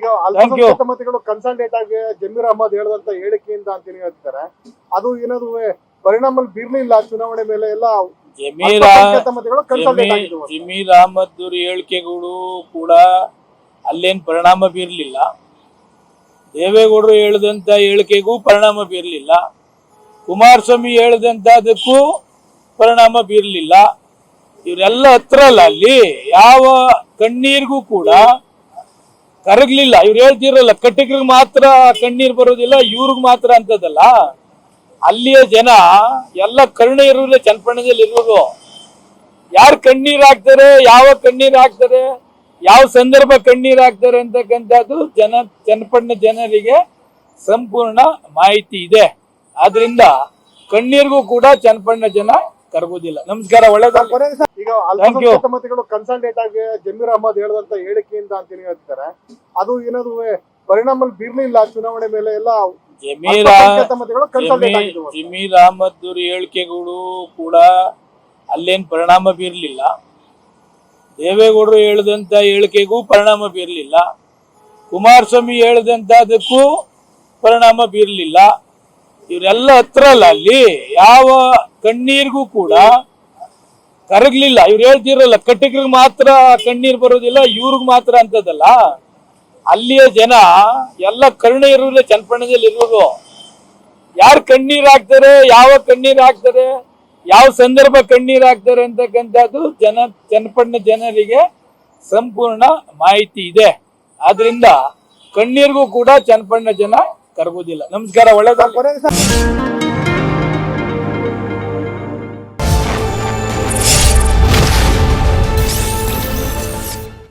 ಈಗ ಮತಗಳು ಕನ್ಸಲ್ಟೇಟ್ ಆಗಿ ಜಮೀರ್ ಅಹಮದ್ ಹೇಳದಂತ ಹೇಳಿಕೆಯಿಂದ ಅಂತ ಹೇಳ್ತಾರೆ. ಅದು ಏನಾದ್ರು ಪರಿಣಾಮ ಬೀರ್ಲಿಲ್ಲ ಚುನಾವಣೆ ಮೇಲೆ ಎಲ್ಲ ಜಮೀರ್. ಜಮೀರ್ ಅಹಮದ್ ಹೇಳಿಕೆಗಳು ಕೂಡ ಅಲ್ಲೇನ್ ಪರಿಣಾಮ ಬೀರ್ಲಿಲ್ಲ. ದೇವೇಗೌಡರು ಹೇಳಿದಂತ ಹೇಳಿಕೆಗೂ ಪರಿಣಾಮ ಬೀರ್ಲಿಲ್ಲ. ಕುಮಾರಸ್ವಾಮಿ ಹೇಳಿದಂತದಕ್ಕೂ ಪರಿಣಾಮ ಬೀರ್ಲಿಲ್ಲ. ಇವರೆಲ್ಲ ಹತ್ರ ಅಲ್ಲ ಅಲ್ಲಿ. ಯಾವ ಕಣ್ಣೀರಿಗೂ ಕೂಡ ಕರಗ್ಲಿಲ್ಲ. ಇವ್ರು ಹೇಳ್ತಿರಲ್ಲ ಕಟ್ಟಿಗ್ರಿಗೆ ಮಾತ್ರ ಕಣ್ಣೀರು ಬರೋದಿಲ್ಲ, ಇವ್ರಿಗೆ ಮಾತ್ರ ಅಂತದಲ್ಲ? ಅಲ್ಲಿಯ ಜನ ಎಲ್ಲ ಕರುಣೆ ಇರೋದೇ ಚನ್ನಪಟ್ಟಣದಲ್ಲಿ ಇರೋದು ಯಾರು ಕಣ್ಣೀರು ಹಾಕ್ತಾರೆ, ಯಾವ ಕಣ್ಣೀರು ಹಾಕ್ತಾರೆ, ಯಾವ ಸಂದರ್ಭ ಕಣ್ಣೀರು ಹಾಕ್ತಾರೆ ಅಂತಕ್ಕಂಥದ್ದು ಜನ ಚನ್ನಪಣ್ಣ ಜನರಿಗೆ ಸಂಪೂರ್ಣ ಮಾಹಿತಿ ಇದೆ. ಆದ್ರಿಂದ ಕಣ್ಣೀರಿಗೂ ಕೂಡ ಚನ್ನಪಣ್ಣ ಜನ ಕರಗೋದಿಲ್ಲ ನಮಸ್ಕಾರ ಒಳ್ಳೇದಾಗ ಈಗ ಕನ್ಸಲ್ಟೇಟ್ ಆಗಿ ಜಮೀರ್ ಅಹಮದ್ ಹೇಳದಂತ ಹೇಳಿಕೆಯಿಂದ ಅಂತ ಹೇಳ್ತಾರೆ. ಅದು ಏನಾದ್ರು ಪರಿಣಾಮ ಬೀರ್ಲಿಲ್ಲ ಚುನಾವಣೆ ಮೇಲೆ ಎಲ್ಲ ಜಮೀರ್ ಜಮೀರ್ ಅಹಮದ್ ಹೇಳಿಕೆಗಳು ಕೂಡ ಅಲ್ಲೇನ್ ಪರಿಣಾಮ ಬೀರ್ಲಿಲ್ಲ. ದೇವೇಗೌಡರು ಹೇಳಿದಂತ ಹೇಳಿಕೆಗೂ ಪರಿಣಾಮ ಬೀರ್ಲಿಲ್ಲ. ಕುಮಾರಸ್ವಾಮಿ ಹೇಳಿದಂತದಕ್ಕೂ ಪರಿಣಾಮ ಬೀರ್ಲಿಲ್ಲ. ಇವರೆಲ್ಲ ಹತ್ರ ಅಲ್ಲ ಅಲ್ಲಿ. ಯಾವ ಕಣ್ಣೀರಿಗೂ ಕೂಡ ಕರಗ್ಲಿಲ್ಲ. ಇವ್ರು ಹೇಳ್ತಿರಲ್ಲ ಕಟ್ಟಿಗ್ರಿಗೆ ಮಾತ್ರ ಕಣ್ಣೀರ್ ಬರೋದಿಲ್ಲ, ಇವ್ರಿಗೆ ಮಾತ್ರ ಅಂತದಲ್ಲ. ಅಲ್ಲಿಯ ಜನ ಎಲ್ಲ ಕರುಣೆ ಇರೋದ್ರೆ ಚನ್ಪಣ್ಣದಲ್ಲಿ ಇರೋದು ಯಾರು ಕಣ್ಣೀರ್ ಹಾಕ್ತಾರೆ, ಯಾವ ಕಣ್ಣೀರ್ ಹಾಕ್ತಾರೆ, ಯಾವ ಸಂದರ್ಭ ಕಣ್ಣೀರ್ ಹಾಕ್ತಾರೆ ಅಂತಕ್ಕಂಥದ್ದು ಜನ ಚನ್ನಪಣ್ಣ ಜನರಿಗೆ ಸಂಪೂರ್ಣ ಮಾಹಿತಿ ಇದೆ. ಆದ್ರಿಂದ ಕಣ್ಣೀರಿಗೂ ಕೂಡ ಚನ್ಪಣ್ಣ ಜನ ಕರಗೋದಿಲ್ಲ. ನಮಸ್ಕಾರ ಒಳ್ಳೆದ